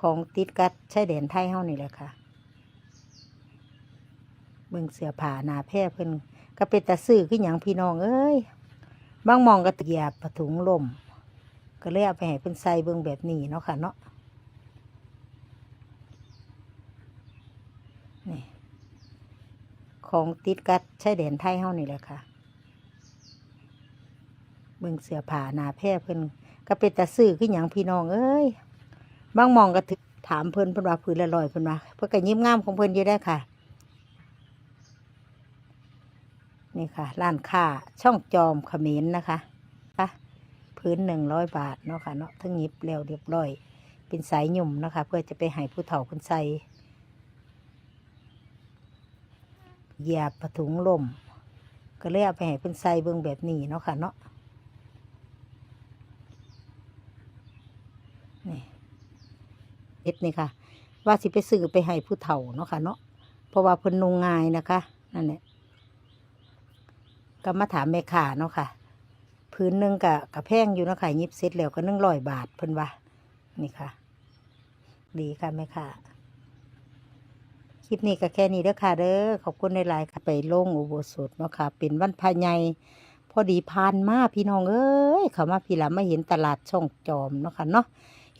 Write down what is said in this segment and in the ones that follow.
ของติดกัดชายแดนไทยเฮานี่แหละค่ะเบิ่งเสือผ้าหนาแพร่เพิ่นก็เป็นตาซื้อคือหยังพี่น้องเอ้ยบางมองก็เหยียบผาถุงลมก็เลยเอาไปให้เพิ่นใส่เบิ่งแบบนี้เนาะค่ะเนาะนี่ของติดกัดชายแดนไทยเฮานี่แหละค่ะเบิ่งเสือผ้าหนาแพร่เพิ่นก็เป็นตาซื้อคือหยังพี่น้องเอ้ย บางมองก็ถึกถามเพิ่นเพิ่นว่าผืนละร้อยเพิ่นว่าเพิ่นก็ยิ้มงามของเพิ่นอยู่ได้ค่ะ นี่ค่ะร้านค้าช่องจอมเขมรนะคะค่ะพื้นหนึ่งร้อยบาทเนาะค่ะเนาะทั้งยิบแล้วเรียบร้อย เป็นสายหยุ่มนะคะ เพื่อจะไปให้ผู้เฒ่าคนใส่หยียบผถุงลมก็เลยเอาไปให้เพิ่นใส่เบิ่งแบบนี้เนาะค่ะเนาะนี่ เอ็ดนี่ค่ะ ว่าสิไปซื้อไปให้ผู้เฒ่าเนาะค่ะเนาะเพราะว่าเพิ่นนุงง่ายนะคะนั่นแหละก็มาถามแม่ค้าเนาะค่ะ พื้นหนึ่งกับกับแพงอยู่นะค่ะยิบเสร็จแล้วก็นึ่งร้อยบาทเพิ่นว่านี่ค่ะ ดีค่ะแม่ค้าคลิปนี้ก็แค่นี้เด้อค่ะเด้อขอบคุณในไลน์ค่ะไปลงอุโบสถเนาะค่ะ เป็นวันพายใหญ่พอดีผ่านมาพี่น้องเอ้ยเขามาพี่ละมาเห็นตลาดช่องจอมเนาะค่ะเนาะ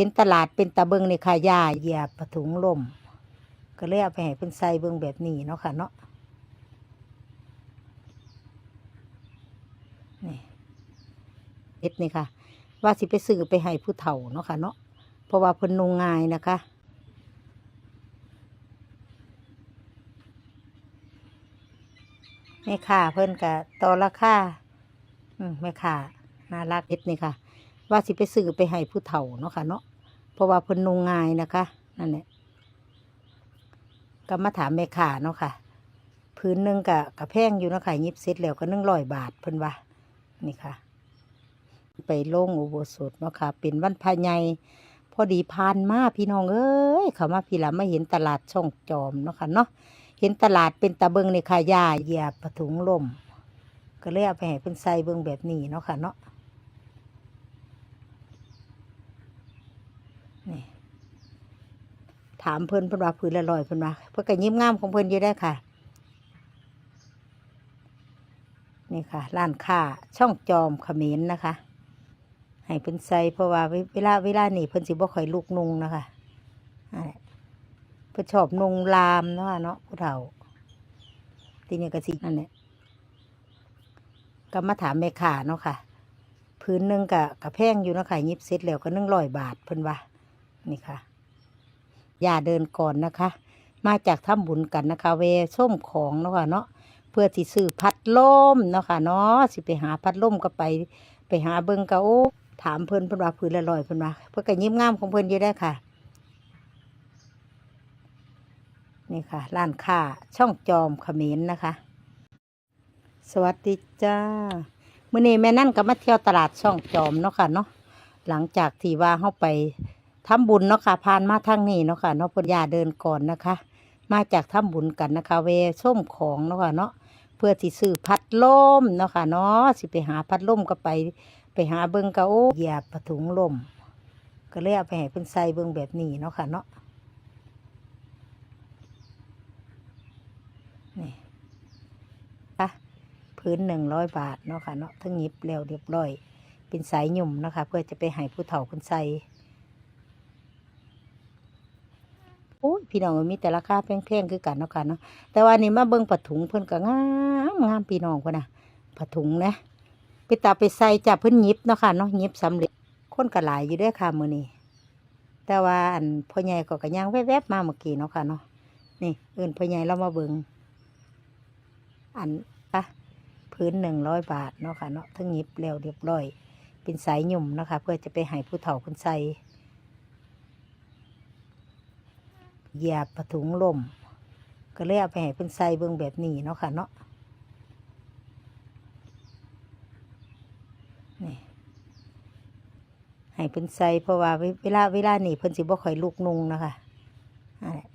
เห็นตลาดเป็นตะเบิงในค่ะยาเหยียบผ้าถุงลมก็เลยเอาไปให้เพิ่นใส่เบิงแบบนี้เนาะค่ะเนาะนี่เอ็ดนี่ค่ะ ว่าสิไปซื้อไปให้ผู้เฒ่าเนาะค่ะเนาะเพราะว่าเพิ่นนุงง่ายนะคะแม่ค้าเพิ่นกะต่อราคาอืมแม่ค้าน่ารักเอ็ดนี่ค่ะ ว่าสิไปซื้อไปให้ผู้เฒ่าเนาะค่ะเนาะเพราะว่าเพิ่นนงง่ายนะคะนั่นแหละก็มาถามแม่ค้าเนาะค่ะพื้นหนึ่งกะกะแพงอยู่เนาะค่ะยิบเสร็จแล้วก็นึ่งร้อยบาทเพิ่นว่านี่ค่ะ ไปโล่งอุโบสถเนาะค่ะ เป็นวันพายพอดีผ่านมาพี่น้องเอ้ยเขามาพี่ละมาเห็นตลาดช่องจอมเนาะค่ะเนาะเห็นตลาดเป็นตะเบิงในคายาเหยียบถุงลมก็เลยเอาไปให้เพิ่นใส่เบิงแบบนี้เนาะค่ะเนาะนี่ ถามเพิ่นเพิ่นว่าผืนละร้อยเพิ่นว่าเพิ่นก็ยิ้มงามของเพิ่นอยู่ได้ค่ะ นี่ค่ะร้านค้าช่องจอมเขมรนนะคะ ให้เพิ่นใส่เพราะว่าเวลาเวลานี่เพิ่นสิบ่ค่อยลุกนุงนะคะนั่นแหละเพิ่นชอบนุงลามเนาะเนาะผู้เฒ่า ทีนี้ก็สินั่นแหละก็มาถามแม่ค้าเนาะค่ะ พื้นหนึ่งกับกับแพงอยู่เนาะค่ะยิบเสร็จแล้วก็นึ่งร้อยบาทเพิ่นว่านี่ค่ะ อย่าเดินก่อนนะคะ มาจากทำบุญกันนะคะเวส้มของเนาะค่ะเนาะเพื่อที่ซื้อพัดลมเนาะค่ะเนาะสิไปหาพัดลมก็ไป ไปหาเบิ่งก็โอ้ถามเพิ่นเพิ่นว่าพื้นละร้อยเพิ่นว่าเพิ่นก็ยิ้มงามของเพิ่นอยู่ได้ค่ะ นี่ค่ะ ร้านค้าช่องจอมขมรนนะคะ สวัสดีจ้ามื้อนี้แม่นั่นก็มาเที่ยวตลาดช่องจอมเนาะค่ะเนาะหลังจากที่ว่าเฮาไป ทำบุญเนาะค่ะผ่านมาทางนี้เนาะค่ะเนาะเพิ่นอย่าเดินก่อนนะคะ มาจากทำบุญกันนะคะ เวส้มของเนาะค่ะเนาะเพื่อที่ซื้อพัดลมเนาะค่ะเนาะสิไปหาพัดลมก็ไปไปหาเบิ่งก็โอ้เหยียบผ้าถุงลมก็เลยเอาไปให้เพิ่นใส่เบิ่งแบบนี้เนาะค่ะเนาะนี่ค่ะพื้นหนึ่งร้อยบาทเนาะค่ะเนาะทั้งยิบแล้วเรียบร้อย เป็นสายหยุ่มนะคะเพื่อจะไปให้ผู้เฒ่าคนใส่ โอ้ย พี่น้องมันมีแต่ราคาแพงๆคือกันเนาะค่ะเนาะแต่ว่านี่มาเบิ่งผ้าถุงเพิ่นก็งามงามพี่น้องพุ่นน่ะผ้าถุงนะไปตาไปใส่จับเพิ่นหยิบเนาะค่ะเนาะหยิบสำเร็จคนก็หลายอยู่ด้วยค่ะมื้อนี้แต่ว่าอันพ่อใหญ่ก็กระย่างแวบๆมาเมื่อกี้เนาะค่ะเนาะนี่เอิ้นพ่อใหญ่เรามาเบิ่งอันอะพื้นหนึ่งร้อยบาทเนาะค่ะเนาะทั้งหยิบแล้วเรียบร้อย เป็นสายหยุ่มนะคะ เพื่อจะไปให้ผู้เฒ่าคนใส่ เหยียบผถุงลมก็เลยเอาไปให้เพิ่นใส่เบิ่งแบบนี้เนาะค่ะเนาะนี่ให้เพิ่นใส่เพราะว่าเวลาเวลานี่เพิ่นสิบ่ค่อยลุกนุงนะคะนั่นแหละ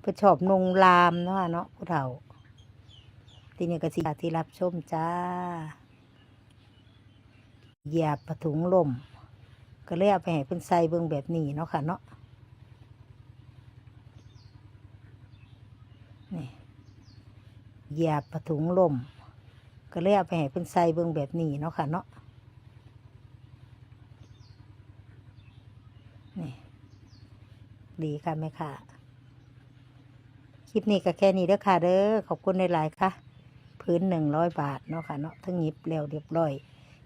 เพิ่นชอบนุงลามเนาะเนาะผู้เฒ่า ทีนี้ก็สิที่รับชมจ้าเหยียบผถุงลมก็เลยเอาไปให้เพิ่นใส่เบิ่งแบบนี้เนาะค่ะเนาะ นี่หยียบประถุงลมก็เลยเอาไปให้เพิ่นใส่เบิงแบบนี้เนาะค่ะเนาะนี่ดีค่ะแม่ค่ะ คลิปนี้ก็แค่นี้เด้อค่ะเด้อขอบคุณในหลายๆค่ะพื้นหนึ่งร้อยบาทเนาะค่ะเนาะทั้งหยิบแล้วเรียบร้อย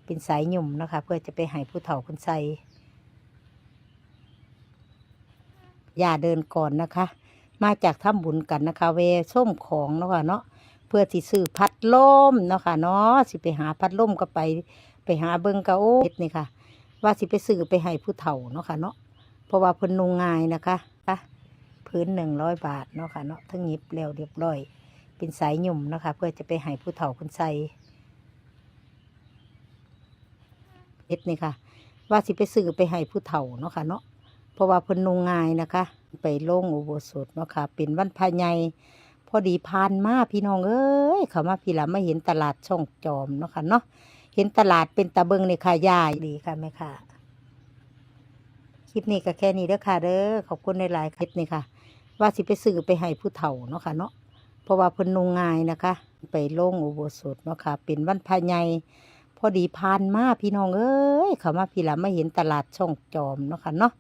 เป็นสายหยุ่มนะคะ เพื่อจะไปให้ผู้เฒ่าคนใส่อย่าเดินก่อนนะคะ มาจากถ้ำบุญกันนะคะเวส้มของเนาะค่ะเนาะเพื่อที่ซื้อพัดลมเนาะค่ะเนาะสิไปหาพัดลมก็ไปไปหาเบิงกะโอ้เฮ็ดนี่ค่ะ ว่าสิไปซื้อไปให้ผู้เฒ่าเนาะค่ะเนาะเพราะว่าเพิ่นนุงง่ายนะคะค่ะพื้นหนึ่งร้อยบาทเนาะค่ะเนาะทั้งหยิบแล้วเรียบร้อยเป็นสายหยุ่มนะคะเพื่อจะไปให้ผู้เฒ่าคนใส่เฮ็ดนี่ค่ะว่าสิไปซื้อไปให้ผู้เฒ่าเนาะค่ะเนาะเพราะว่าเพิ่นนุงง่ายนะคะ ไปโล่งอุโบสถเนาะค่ะเป็นวันพระใหญ่พอดีผ่านมาพี่น้องเอ้ยเขามาพี่ละมาเห็นตลาดช่องจอมเนาะค่ะเนาะเห็นตลาดเป็นตะเบิงในค่ะยายดีค่ะแม่ค่ะคลิปนี้ก็แค่นี้เด้อค่ะเด้อขอบคุณในหลายคลิปนี่ค่ะ ว่าสิไปซื้อไปให้ผู้เฒ่าเนาะค่ะเนาะเพราะว่าเพิ่นนุงง่ายนะคะ ไปโล่งอุโบสถเนาะค่ะ เป็นวันพระใหญ่พอดีผ่านมาพี่น้องเอ้ยเขามาพี่ละมาเห็นตลาดช่องจอมเนาะค่ะเนาะ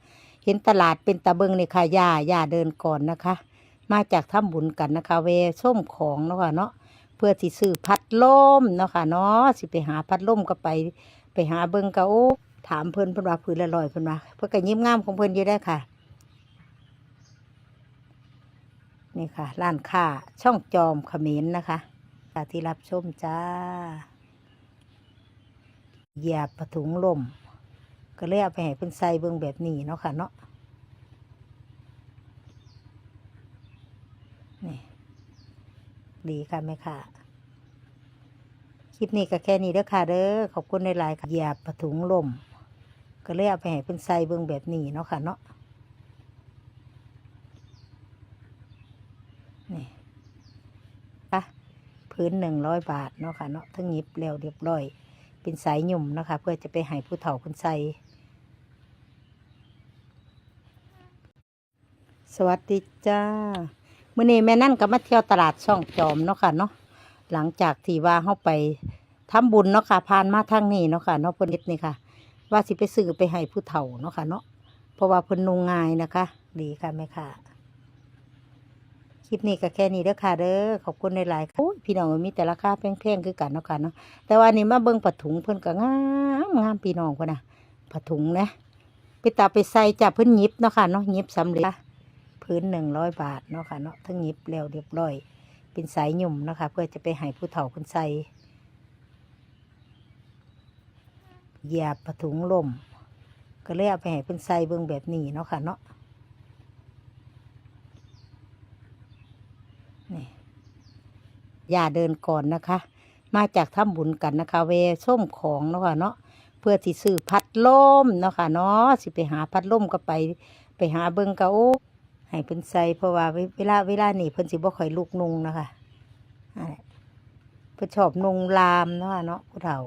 เห็นตลาดเป็นตะเบิงในค่ะย่าย่าเดินก่อนนะคะ มาจากถ้ำบุญกันนะคะเวส้มของเนาะค่ะเนาะเพื่อที่ซื้อพัดลมเนาะค่ะเนาะสิไปหาพัดลมก็ไปไปหาเบิงกะโอ้ถามเพิ่นเพิ่นว่าพื้นละลอยเพิ่นว่าเพื่อก็ยิ้มงามของเพิ่นอยู่ได้ค่ะ นี่ค่ะ ร้านค้าช่องจอมเขมิ้นนะคะที่รับชมจ้าเหยียบปะถุงลม ก็เลยเอาไปให้เพิ่นใส่เบิ่งแบบนี้เนาะค่ะเนาะนี่ดีค่ะแม่ค่ะ คลิปนี้ก็แค่นี้เด้อค่ะเด้อขอบคุณในหลายค่ะหยียบปะถุงลมก็เลยเอาไปให้เพิ่นใส่เบิ่งแบบนี้เนาะค่ะเนาะนี่ค่ะพื้นหนึ่งร้อยบาทเนาะค่ะเนาะทั้งหยิบแล้วเรียบร้อย เป็นสายหยุ่มนะคะ เพื่อจะไปให้ผู้เฒ่าคนใส่ วัสดีจ้ามื่อนี้แม่นั่นก็มาเที่ยวตลาดช่องจอมเนาะค่ะเนาะหลังจากที่ว่าเข้าไปทำบุญเนาะค่ะผ่านมาทางนี้เนาะค่ะเนาะเพิ่นเฮ็ดนี่ค่ะ ว่าสิไปซื้อไปให้ผู้เฒ่าเนาะค่ะเนาะเพราะว่าเพิ่นนุงง่ายนะคะ ดีค่ะแม่ค่ะคลิปนี้ก็แค่นี้เด้อค่ะเด้อขอบคุณในหลายๆโอ้ยพี่น้องมีแต่ราคาแพงๆคือกันเนาะค่ะเนาะแต่ว่านี่มาเบิ่งผ้าถุงเพิ่นก็งามงามพี่น้องพุ่นน่ะผ้าถุงนะไปตาไปใส่จับเพิ่นหยิบเนาะค่ะเนาะหยิบสำเร็จ พื้นหนึ่งร้อยบาทเนาะค่ะเนาะทั้งยิบแล้วเรียบร้อย เป็นสายหยุ่มเนาะคะ เพื่อจะไปให้ผู้เฒ่าคนใส่หยียบประถุงลมก็เลยเอาไปให้เพิ่นใส่เบิ่งแบบนี้เนาะค่ะเนาะนี่อย่าเดินก่อนนะคะ มาจากถ้ำบุญกันนะคะ เวส้มของเนาะค่ะเนาะเพื่อที่ซื้อพัดลมเนาะค่ะเนาะสิไปหาพัดลมก็ไป ไปหาเบิ่งกะโอ้ ให้เพิ่นใส่เพราะว่าเวลาเวลานี่เพิ่นสิบ่ค่อยลุกนุงนะคะนั่นแหละเพิ่นชอบนุงลามเนาะเนาะผู้เฒ่า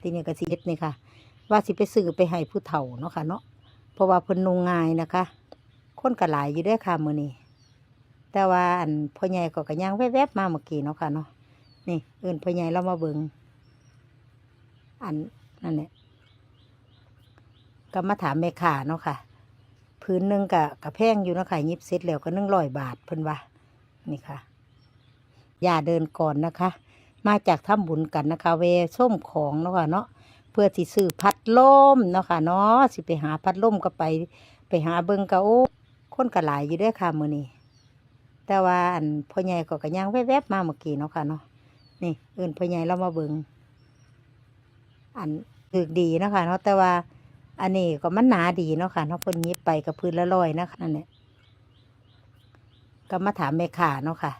ทีนี้ก็สิเฮ็ดนี่ค่ะ ว่าสิไปซื้อไปให้ผู้เฒ่าเนาะค่ะเนาะเพราะว่าเพิ่นนุงง่ายนะคะ คนก็หลายอยู่ด้อค่ะมื้อนี้แต่ว่าอันพ่อใหญ่ก็ก็ย่างแวบๆมาเมื่อกี้เนาะค่ะเนาะนี่เอิ้นพ่อใหญ่เรามาเบิ่งอันนั่นแหละก็มาถามแม่ค้าเนาะค่ะ พื้นหนึ่งกะกะแพงอยู่นะคะยิบเสร็จแล้วก็นึ่งร้อยบาทเพิ่นว่านี่ค่ะ อย่าเดินก่อนนะคะ มาจากถ้ำบุญกันนะคะเวส้มของเนาะค่ะเนาะเพื่อที่ซื้อพัดลมเนาะค่ะเนาะสิไปหาพัดลมก็ไป ไปหาเบิงกะโอ้คนก็หลายอยู่ด้วยค่ะมือนี้แต่ว่าอันพ่อใหญ่ก็กระย่างแวบๆมาเมื่อกี้เนาะค่ะเนาะนี่เอิ้นพ่อใหญ่เรามาเบิงอันถึกดีเนาะคะเนาะแต่ว่า อันนี้ก็มันหนาดีเนาะค่ะเนาะเพิ่นยิบไปกับพื้นละร้อยนะคะนั่นแหละก็มาถามแม่ค้าเนาะค่ะ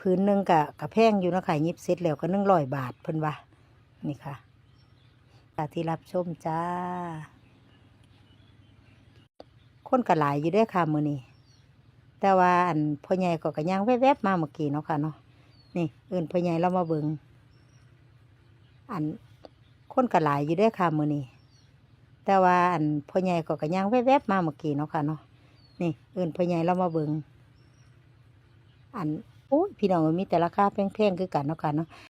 พื้นหนึ่งกะกะแพงอยู่เนาะค่ะยิบเสร็จแล้วก็นึ่งร้อยบาทเพิ่นว่านี่ค่ะที่รับชมจ้า คนก็หลายอยู่ด้วยค่ะมือนี้แต่ว่าอันพ่อใหญ่ก็กระย่างแวบๆมาเมื่อกี้เนาะค่ะเนาะนี่อิ้นพ่อใหญ่เรามาเบิงอันคนก็หลายอยู่ด้วยค่ะมือนี้ แต่ว่าอันพ่อใหญ่ก็กระย่างแวบๆมาเมื่อกี้เนาะค่ะเนาะนี่อื่นพ่อใหญ่เรามาเบิงอันโอ้ยพี่น้องมีแต่ราคาแพงๆคือกันเนาะค่ะเนาะ